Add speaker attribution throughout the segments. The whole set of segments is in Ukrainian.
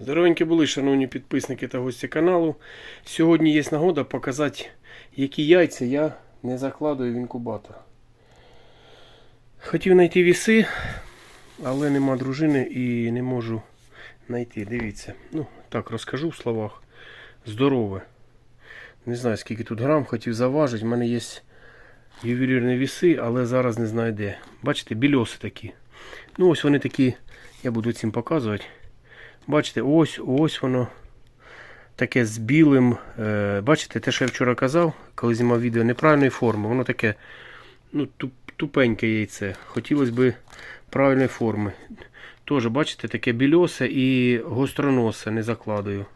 Speaker 1: Здоровенькі були, шановні підписники та гості каналу. Сьогодні є нагода показати, які яйця я не закладую в інкубатор. Хотів знайти віси, але нема дружини і не можу знайти. Дивіться. Ну, так розкажу в словах. Здорове. Не знаю, скільки тут грам, хотів заважити. У мене є ювелірні віси, але зараз не знаю де. Бачите, більоси такі. Ну, ось вони такі, я буду цим показувати. Бачите, ось ось воно таке з білим. Е, бачите, те, що я вчора казав, коли знімав відео неправильної форми, воно таке ну, тупеньке яйце. Хотілося б правильної форми. Теж, бачите, таке більосе і гостроносе не закладую.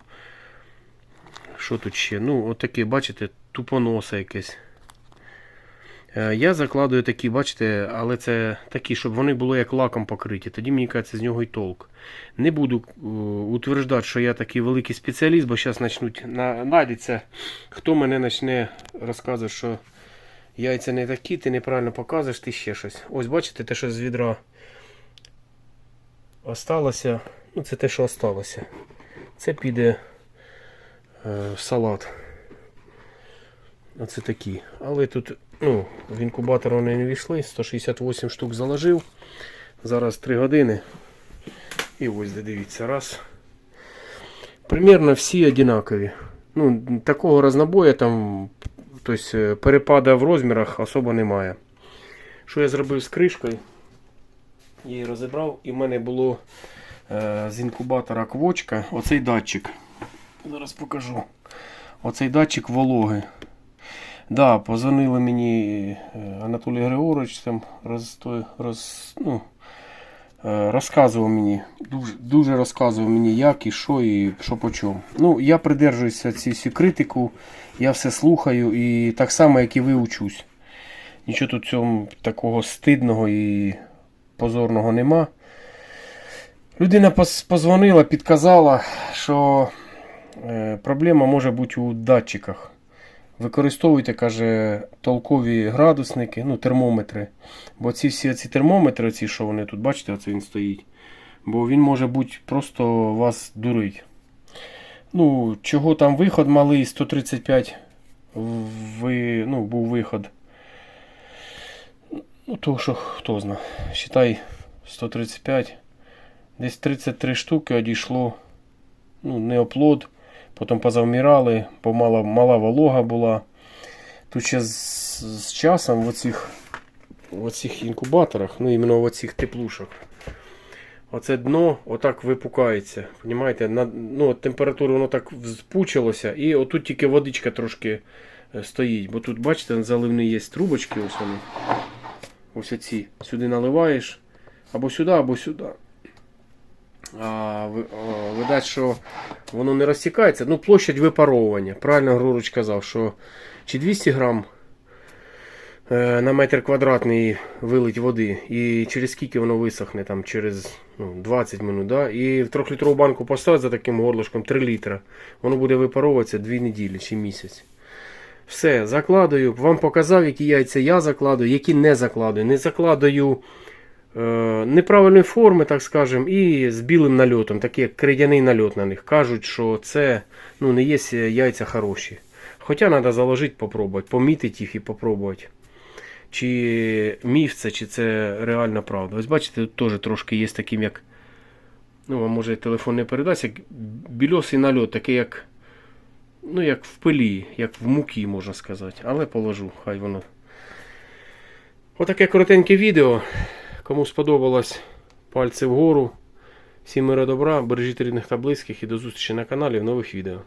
Speaker 1: Що тут ще? Ну, отаке, бачите, тупоносе якесь. Е, Я закладую такі, бачите, але це такі, щоб вони були як лаком покриті. Тоді мені кажеться, з нього й толк. Не буду е, утверждати, що я такий великий спеціаліст, бо зараз почнуть на- найдеться, хто мене почне розказувати, що яйця не такі, ти неправильно показуєш, ти ще щось. Ось бачите, те, що з відра осталося. Ну, це те, що осталося. Це піде е, в салат. Оце такі. Але тут ну, в інкубатор вони не війшли. 168 штук заложив. Зараз 3 години. І ось де дивіться, раз. Примірно всі одинакові. Ну, такого разнобою там, тобто перепада в розмірах особо немає. Що я зробив з кришкою? Я її розібрав і в мене було е, з інкубатора квочка, оцей датчик. Зараз покажу. Оцей датчик вологи. Да, позвонили мені е, Анатолій Григорович, там роз, роз, ну, е, розказував мені, дуже, дуже розказував мені, як і що, і що по чому. Ну, я придержуюся цієї всю критику, я все слухаю і так само, як і ви учусь. Нічого тут цьому такого стидного і позорного нема. Людина позвонила, підказала, що е, проблема може бути у датчиках. Використовуйте, каже, толкові градусники, ну, термометри. Бо ці всі ці термометри, ці, що вони тут, бачите, оце він стоїть. Бо він може бути просто вас дурить. Ну, чого там виход малий, 135 ви, ну, був виход. Ну, то що хто знає. Считай 135. Десь 33 штуки одійшло. Ну, не оплод. Потім позавмирали, бо мала, волога була. Тут ще з, з часом в оцих, в оцих інкубаторах, ну іменно в оцих теплушах, оце дно отак випукається. Понімаєте? На, ну, температура воно так спучилося, і отут тільки водичка трошки е, стоїть. Бо тут, бачите, заливні є трубочки, ось вони. Ось оці. Сюди наливаєш або сюди, або сюди. А, видать, що воно не розтікається. Ну, площадь випаровування. Правильно Григорович казав, що чи 200 грам е, на метр квадратний вилить води, і через скільки воно висохне, там, через ну, 20 минут, да? і в 3-літрову банку поставити за таким горлышком 3 літра, воно буде випаровуватися 2 неділі чи місяць. Все, закладую. Вам показав, які яйця я закладую, які не закладую. Не закладую неправильної форми, так скажем, і з білим нальотом, такий як крейдяний нальот на них. Кажуть, що це ну, не є яйця хороші. Хоча треба заложити, попробувати, помітити їх і попробувати. Чи міф це, чи це реальна правда. Ось бачите, тут теж трошки є таким, як. Ну, вам може телефон не передасть, як більосий нальот, такий як. Ну, як в пилі, як в муки, можна сказати. Але положу, хай воно. Отаке коротеньке відео. Кому сподобалось, пальці вгору. Всім мира добра, бережіть рідних та близьких і до зустрічі на каналі в нових відео.